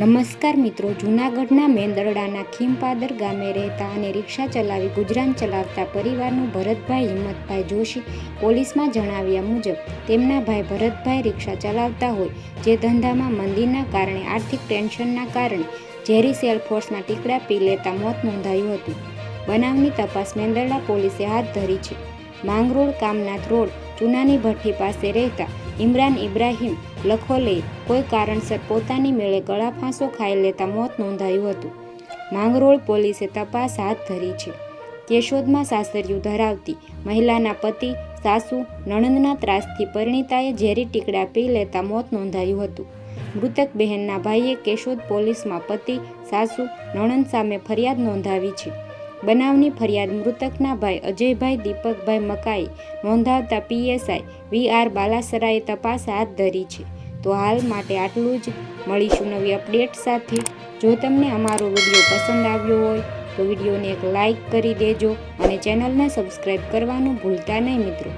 નમસ્કાર મિત્રો, જૂનાગઢના મેંદરડાના ખીમપાદર ગામે રહેતા અને રિક્ષા ચલાવી ગુજરાન ચલાવતા પરિવારનું ભરતભાઈ હિંમતભાઈ જોશી પોલીસમાં જણાવ્યા મુજબ, તેમના ભાઈ ભરતભાઈ રિક્ષા ચલાવતા હોય, જે ધંધામાં મંદીના કારણે આર્થિક ટેન્શનના કારણે ઝેરી સેલફોર્સના ટીકડા પી લેતા મોત નોંધાયું હતું. બનાવની તપાસ મેંદરડા પોલીસે હાથ ધરી છે. માંગરોળ કામનાથ રોડ, ચૂનાની ભઠ્ઠી પાસે રહેતા ઇમરાન ઇબ્રાહીમ લખોલે કોઈ કારણસર પોતાની મેળે ગળા ફાંસો ખાઈ લેતા મોત નોંધાયું હતું. માંગરોળ પોલીસે તપાસ હાથ ધરી છે. કેશોદમાં સાસરિયું ધરાવતી મહિલાના પતિ, સાસુ, નણંદના ત્રાસથી પરિણીતાએ ઝેરી ટીકડા પી લેતા મોત નોંધાયું હતું. મૃતક બહેનના ભાઈએ કેશોદ પોલીસમાં પતિ, સાસુ, નણંદ સામે ફરિયાદ નોંધાવી છે. બનાવની ફરિયાદ મૃતકના ભાઈ અજયભાઈ, દીપકભાઈ મકાઈ નોંધાવતા પીએસઆઈ વી આર બાલાસરાએ તપાસ હાથ ધરી છે. તો હાલ માટે આટલું જ. મળીશું નવી અપડેટ સાથે. જો તમને અમારો વીડિયો પસંદ આવ્યો હોય, તો વિડીયોને એક લાઈક કરી દેજો અને ચેનલને સબસ્ક્રાઈબ કરવાનું ભૂલતા નહીં મિત્રો.